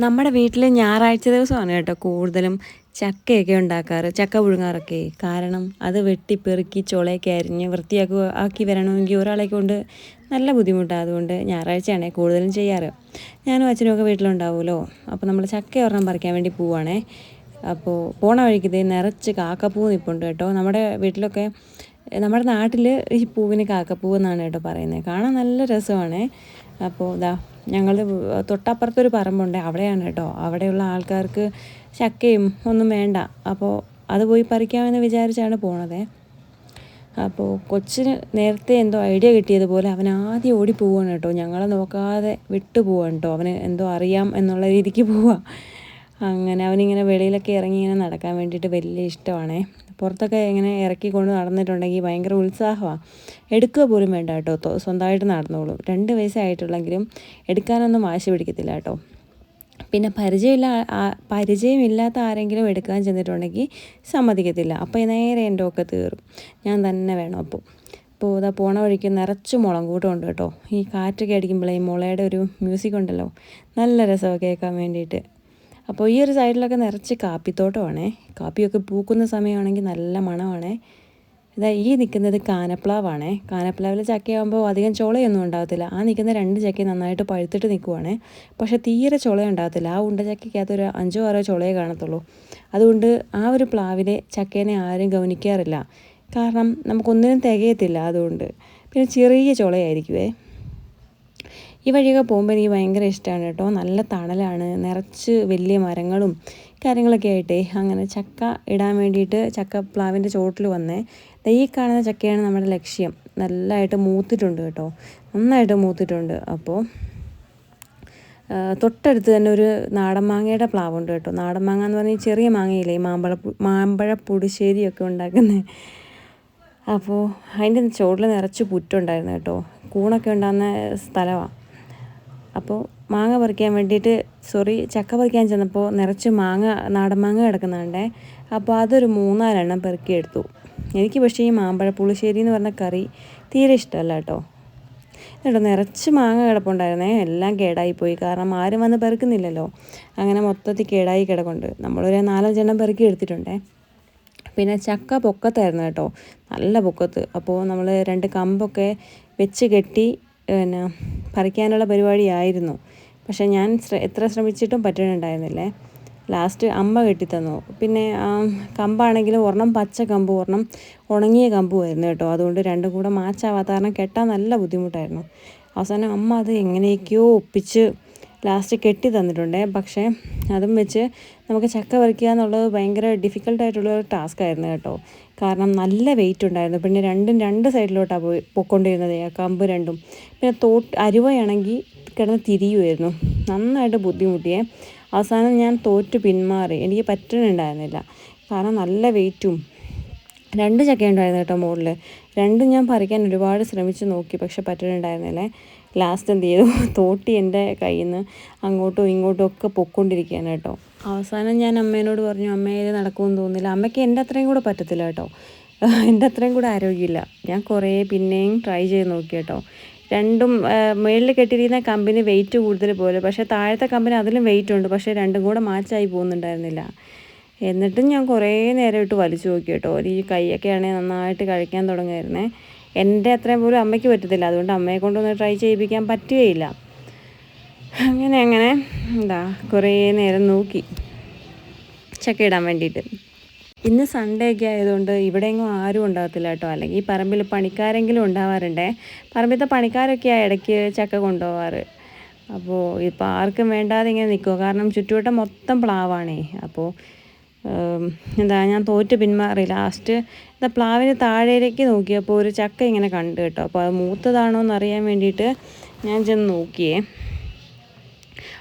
നമ്മുടെ വീട്ടിൽ ഞായറാഴ്ച ദിവസമാണ് കേട്ടോ കൂടുതലും ചക്കയൊക്കെ ഉണ്ടാക്കാറ്. ചക്ക പുഴുങ്ങാറൊക്കെ. കാരണം അത് വെട്ടിപ്പെറുക്കി ചുളയൊക്കെ അരിഞ്ഞ് വൃത്തിയാക്കി ആക്കി വരണമെങ്കിൽ ഒരാളെ കൊണ്ട് നല്ല ബുദ്ധിമുട്ടാണ് അതുകൊണ്ട് ഞായറാഴ്ചയാണ് കൂടുതലും ചെയ്യാറ്. ഞാനും അച്ഛനും ഒക്കെ വീട്ടിലുണ്ടാവുമല്ലോ. അപ്പോൾ നമ്മൾ ചക്ക ഒരെണ്ണം പറിക്കാൻ വേണ്ടി പോവുകയാണേ. അപ്പോൾ പോണ വഴിക്ക് ഇതേ നിറച്ച് കാക്കപ്പൂ നിൽപ്പുണ്ട് കേട്ടോ. നമ്മുടെ വീട്ടിലൊക്കെ നമ്മുടെ നാട്ടിൽ ഈ പൂവിന് കാക്കപ്പൂ എന്നാണ് കേട്ടോ പറയുന്നത്. കാണാൻ നല്ല രസമാണ്. അപ്പോൾ ഇതാ ഞങ്ങൾ തൊട്ടപ്പുറത്തൊരു പറമ്പുണ്ട്. അവിടെയാണ് കേട്ടോ. അവിടെയുള്ള ആൾക്കാർക്ക് ചക്കയും ഒന്നും വേണ്ട. അപ്പോൾ അത് പോയി പറിക്കാമെന്ന് വിചാരിച്ചാണ് പോണത്. അപ്പോൾ കൊച്ചിന് നേരത്തെ എന്തോ ഐഡിയ കിട്ടിയതുപോലെ അവൻ ആദ്യം ഓടി പോവാണ് കേട്ടോ. ഞങ്ങളെ നോക്കാതെ വിട്ടു പോവാണ് കേട്ടോ. അവന് എന്തോ അറിയാം എന്നുള്ള രീതിക്ക് പോവാ. അങ്ങനെ അവനിങ്ങനെ വെളിയിലൊക്കെ ഇറങ്ങി ഇങ്ങനെ നടക്കാൻ വേണ്ടിയിട്ട് വലിയ ഇഷ്ടമാണേ. പുറത്തൊക്കെ ഇങ്ങനെ ഇറക്കി കൊണ്ട് നടന്നിട്ടുണ്ടെങ്കിൽ ഭയങ്കര ഉത്സാഹമാണ് എടുക്കുക പോലും വേണ്ട കേട്ടോ. സ്വന്തമായിട്ട് നടന്നോളും. രണ്ട് വയസ്സായിട്ടുള്ളെങ്കിലും എടുക്കാനൊന്നും വാശി പിടിക്കത്തില്ല കേട്ടോ. പിന്നെ പരിചയമില്ല പരിചയമില്ലാത്ത ആരെങ്കിലും എടുക്കാൻ ചെന്നിട്ടുണ്ടെങ്കിൽ സമ്മതിക്കത്തില്ല. അപ്പോൾ നേരെ എന്റെ ഒക്കെ തീറും. ഞാൻ തന്നെ വേണം അപ്പോൾ. ഇപ്പോൾ ഇതാ പോണ വഴിക്ക് നിറച്ച് മുളം കൂട്ടമുണ്ട് കേട്ടോ. ഈ കാറ്റൊക്കെ അടിക്കുമ്പോഴേ മുളയുടെ ഒരു മ്യൂസിക് ഉണ്ടല്ലോ നല്ല രസമൊക്കെ കേൾക്കാൻ വേണ്ടിയിട്ട്. അപ്പോൾ ഈ ഒരു സൈഡിലൊക്കെ നിറച്ച് കാപ്പിത്തോട്ടമാണേ. കാപ്പിയൊക്കെ പൂക്കുന്ന സമയമാണെങ്കിൽ നല്ല മണമാണേ. ഇതാ ഈ നിൽക്കുന്നത് കാനപ്ലാവാണേ. കാനപ്ലാവിൽ ചക്കയാകുമ്പോൾ അധികം ചുളയൊന്നും ഉണ്ടാകത്തില്ല. ആ നിൽക്കുന്ന രണ്ട് ചക്ക നന്നായിട്ട് പഴുത്തിട്ട് നിൽക്കുവാണേ. പക്ഷേ തീരെ ചുള ഉണ്ടാകത്തില്ല. ആ ഉണ്ട ചക്കയ്ക്കകത്ത് ഒരു അഞ്ചോ ആറോ ചുളയെ കാണത്തുള്ളൂ. അതുകൊണ്ട് ആ ഒരു പ്ലാവിലെ ചക്കേനെ ആരും ഗവനിക്കാറില്ല കാരണം നമുക്കൊന്നിനും തികയത്തില്ല അതുകൊണ്ട്. പിന്നെ ചെറിയ ചുളയായിരിക്കുമേ ഈ വഴിയൊക്കെ പോകുമ്പോൾ എനിക്ക് ഭയങ്കര ഇഷ്ടമാണ് കേട്ടോ. നല്ല തണലാണ് നിറച്ച് വലിയ മരങ്ങളും കാര്യങ്ങളൊക്കെ ആയിട്ടേ. അങ്ങനെ ചക്ക ഇടാൻ വേണ്ടിയിട്ട് ചക്ക പ്ലാവിന്റെ ചോട്ടിൽ വന്നേ. ഈ കാണുന്ന ചക്കയാണ് നമ്മുടെ ലക്ഷ്യം. നല്ലതായിട്ട് മൂത്തിട്ടുണ്ട് കേട്ടോ. നന്നായിട്ട് മൂത്തിട്ടുണ്ട്. അപ്പോൾ തൊട്ടടുത്ത് തന്നെ ഒരു നാടൻ മാങ്ങയുടെ പ്ലാവുണ്ട് കേട്ടോ. നാടൻ മാങ്ങ എന്ന് പറഞ്ഞാൽ ചെറിയ മാങ്ങയില്ലേ മാമ്പഴ മാമ്പഴ പുളിശ്ശേരിയൊക്കെ ഉണ്ടാക്കുന്നത് അപ്പോൾ അതിന്റെ ചോട്ടിൽ നിറച്ച് പുറ്റുണ്ടായിരുന്നു കേട്ടോ. കൂണൊക്കെ ഉണ്ടാകുന്ന സ്ഥലമാണ് അപ്പോൾ മാങ്ങ പറിക്കാൻ വേണ്ടിയിട്ട് സോറി ചക്ക പറിക്കാൻ ചെന്നപ്പോൾ നിറച്ച് മാങ്ങ നാടൻ മാങ്ങ കിടക്കുന്നുണ്ടേ. അപ്പോൾ അതൊരു മൂന്നാലെണ്ണം പെറുക്കിയെടുത്തു. എനിക്ക് പക്ഷേ ഈ മാമ്പഴ പുളിശ്ശേരി എന്ന് പറഞ്ഞ കറി തീരെ ഇഷ്ടമല്ല കേട്ടോ. എന്നിട്ട് നിറച്ച് മാങ്ങ കിടപ്പുണ്ടായിരുന്നേ. എല്ലാം കേടായിപ്പോയി. കാരണം ആരും വന്ന് പെറുക്കുന്നില്ലല്ലോ. അങ്ങനെ മൊത്തത്തിൽ കേടായി കിടക്കുന്നുണ്ട് നമ്മളൊരു നാലഞ്ചെണ്ണം പെറുക്കി എടുത്തിട്ടുണ്ടേ. പിന്നെ ചക്ക പൊക്കത്തായിരുന്നു കേട്ടോ. നല്ല പൊക്കത്ത്. അപ്പോൾ നമ്മൾ രണ്ട് കമ്പൊക്കെ വെച്ച് കെട്ടി പിന്നെ പറിക്കാനുള്ള പരിപാടിയായിരുന്നു. പക്ഷേ ഞാൻ എത്ര ശ്രമിച്ചിട്ടും പറ്റുന്നുണ്ടായിരുന്നില്ലേ ലാസ്റ്റ് അമ്മ കെട്ടിത്തന്നു. പിന്നെ കമ്പാണെങ്കിലും ഒരെണ്ണം പച്ച കമ്പ് ഒരെണ്ണം ഉണങ്ങിയ കമ്പുമായിരുന്നു കേട്ടോ. അതുകൊണ്ട് രണ്ടും കൂടെ മാച്ചാവാത്ത കാരണം കെട്ടാൻ നല്ല ബുദ്ധിമുട്ടായിരുന്നു. അവസാനം അമ്മ അത് എങ്ങനെയൊക്കെയോ ഒപ്പിച്ച് ലാസ്റ്റ് കെട്ടി തന്നിട്ടുണ്ട്. പക്ഷേ അതും വെച്ച് നമുക്ക് ചക്ക പറിക്കുക എന്നുള്ളത് ഭയങ്കര ഡിഫിക്കൽട്ടായിട്ടുള്ള ഒരു ടാസ്ക് ആയിരുന്നു കേട്ടോ. കാരണം നല്ല വെയിറ്റ് ഉണ്ടായിരുന്നു. പിന്നെ രണ്ടും രണ്ട് സൈഡിലോട്ടാണ് പോയി പൊയ്ക്കൊണ്ടിരുന്നത് ആ കമ്പ് രണ്ടും. പിന്നെ തോട്ട് അരുവയാണെങ്കിൽ കിടന്ന് തിരിയുമായിരുന്നു നന്നായിട്ട് ബുദ്ധിമുട്ടിയേ. അവസാനം ഞാൻ തോറ്റ് പിന്മാറി. എനിക്ക് പറ്റണുണ്ടായിരുന്നില്ല. കാരണം നല്ല വെയിറ്റും രണ്ട് ചക്കയുണ്ടായിരുന്നു കേട്ടോ മുകളിൽ രണ്ടും ഞാൻ പറിക്കാൻ ഒരുപാട് ശ്രമിച്ച് നോക്കി പക്ഷെ പറ്റുന്നുണ്ടായിരുന്നില്ലേ ലാസ്റ്റ് എന്ത് ചെയ്തു? തോട്ടി എന്റെ കയ്യിൽ നിന്ന് അങ്ങോട്ടും ഇങ്ങോട്ടും ഒക്കെ പൊക്കൊണ്ടിരിക്കുകയാണ് കേട്ടോ. അവസാനം ഞാൻ അമ്മേനോട് പറഞ്ഞു അമ്മയെ നടക്കുമെന്ന് തോന്നുന്നില്ല. അമ്മയ്ക്ക് എന്റെ അത്രയും കൂടെ പറ്റത്തില്ല കേട്ടോ. എന്റെ അത്രയും കൂടെ ആരോഗ്യമില്ല. ഞാൻ കുറേ പിന്നെയും ട്രൈ ചെയ്ത് നോക്കി കേട്ടോ. രണ്ടും മുകളിൽ കെട്ടിയിരിക്കുന്ന കമ്പനി വെയിറ്റ് കൂടുതൽ പോലെ പക്ഷേ താഴത്തെ കമ്പനി അതിലും വെയിറ്റ് ഉണ്ട് പക്ഷേ രണ്ടും കൂടെ മാച്ചായി പോകുന്നുണ്ടായിരുന്നില്ല. എന്നിട്ടും ഞാൻ കുറേ നേരം ഇട്ട് വലിച്ചു നോക്കി കേട്ടോ. ഈ കൈയൊക്കെ ആണെങ്കിൽ നന്നായിട്ട് കഴിക്കാൻ തുടങ്ങുമായിരുന്നേ എന്റെ അത്രയും പോലും അമ്മയ്ക്ക് പറ്റത്തില്ല. അതുകൊണ്ട് അമ്മയെ കൊണ്ടൊന്ന് ട്രൈ ചെയ്യിപ്പിക്കാൻ പറ്റുകയില്ല. അങ്ങനെ അങ്ങനെ. എന്താ കുറേ നേരം നോക്കി. ചക്ക ഇടാൻ വേണ്ടിയിട്ട്. ഇന്ന് സൺഡേ ഒക്കെ ആയതുകൊണ്ട് ഇവിടെയെങ്ങും ആരും ഉണ്ടാകത്തില്ല കേട്ടോ. അല്ലെങ്കിൽ പറമ്പിൽ പണിക്കാരെങ്കിലും ഉണ്ടാവാറുണ്ടേ. പറമ്പിലത്തെ പണിക്കാരൊക്കെ ഇടയ്ക്ക് ചക്ക കൊണ്ടുപോകാറ് അപ്പോൾ ഇപ്പോൾ ആർക്കും വേണ്ടാതെ ഇങ്ങനെ നിൽക്കുമോ കാരണം ചുറ്റുവട്ടം മൊത്തം പ്ലാവാണേ. അപ്പോൾ എന്താ ഞാൻ തോറ്റ് പിന്മാറി ലാസ്റ്റ് എന്താ പ്ലാവിന് താഴേക്ക് നോക്കിയപ്പോൾ ഒരു ചക്ക ഇങ്ങനെ കണ്ടു കേട്ടോ. അപ്പോൾ അത് മൂത്തതാണോ എന്ന് അറിയാൻ വേണ്ടിയിട്ട് ഞാൻ ചെന്ന് നോക്കിയേ.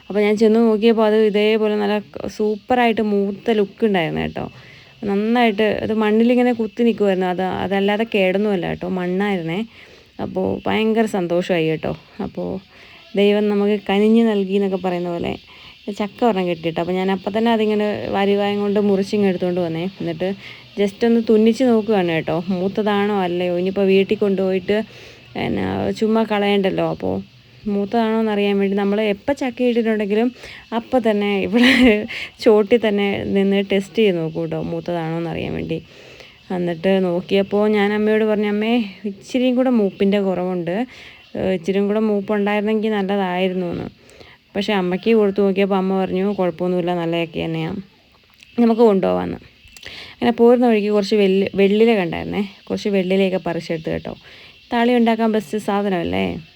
അപ്പോൾ ഞാൻ ചെന്ന് നോക്കിയപ്പോൾ അത് ഇതേപോലെ നല്ല സൂപ്പറായിട്ട് മൂത്ത ലുക്ക് ഉണ്ടായിരുന്നു കേട്ടോ. നന്നായിട്ട് അത് മണ്ണിലിങ്ങനെ കുത്തി നിൽക്കുമായിരുന്നു അത് അതല്ലാതെ കേടൊന്നുമല്ല കേട്ടോ. മണ്ണായിരുന്നേ. അപ്പോൾ ഭയങ്കര സന്തോഷമായി കേട്ടോ. അപ്പോൾ ദൈവം നമുക്ക് കനിഞ്ഞ് നൽകി എന്നൊക്കെ പറയുന്ന പോലെ ചക്ക ഒരെണ്ണം കിട്ടിയിട്ട്. അപ്പോൾ ഞാൻ അപ്പം തന്നെ അതിങ്ങനെ വാരിവായം കൊണ്ട് മുറിച്ചിങ്ങ് എടുത്തുകൊണ്ട് വന്നേ. എന്നിട്ട് ജസ്റ്റ് ഒന്ന് തുന്നിച്ച് നോക്കുകയാണ് കേട്ടോ. മൂത്തതാണോ അല്ലയോ? ഇനിയിപ്പോൾ വീട്ടിൽ കൊണ്ടുപോയിട്ട് എന്നാ ചുമ്മാ കളയണ്ടല്ലോ? അപ്പോൾ മൂത്തതാണോ എന്നറിയാൻ വേണ്ടി നമ്മൾ എപ്പോൾ ചക്ക ഇട്ടിട്ടുണ്ടെങ്കിലും അപ്പം തന്നെ ഇവിടെ ചോട്ടി തന്നെ നിന്ന് ടെസ്റ്റ് ചെയ്ത് നോക്കും കേട്ടോ. മൂത്തതാണോ എന്നറിയാൻ വേണ്ടി. എന്നിട്ട് നോക്കിയപ്പോൾ ഞാൻ അമ്മയോട് പറഞ്ഞു അമ്മേ ഇച്ചിരിയും കൂടെ മൂപ്പിന്റെ കുറവുണ്ട്. ഇച്ചിരിയും കൂടെ മൂപ്പുണ്ടായിരുന്നെങ്കിൽ നല്ലതായിരുന്നു എന്ന്. പക്ഷേ അമ്മയ്ക്ക് കൊടുത്തു നോക്കിയപ്പോൾ അമ്മ പറഞ്ഞു കുഴപ്പമൊന്നുമില്ല നല്ലതൊക്കെ തന്നെയാണ് നമുക്ക് കൊണ്ടുപോകാമെന്ന് അങ്ങനെ പോരുന്ന വഴിക്ക് കുറച്ച് വെള്ളി വെള്ളില കണ്ടായിരുന്നേ. കുറച്ച് വെള്ളിലയൊക്കെ പറിച്ചെടുത്ത് കേട്ടോ. താളി ഉണ്ടാക്കാൻ ബെസ്റ്റ് സാധനമല്ലേ?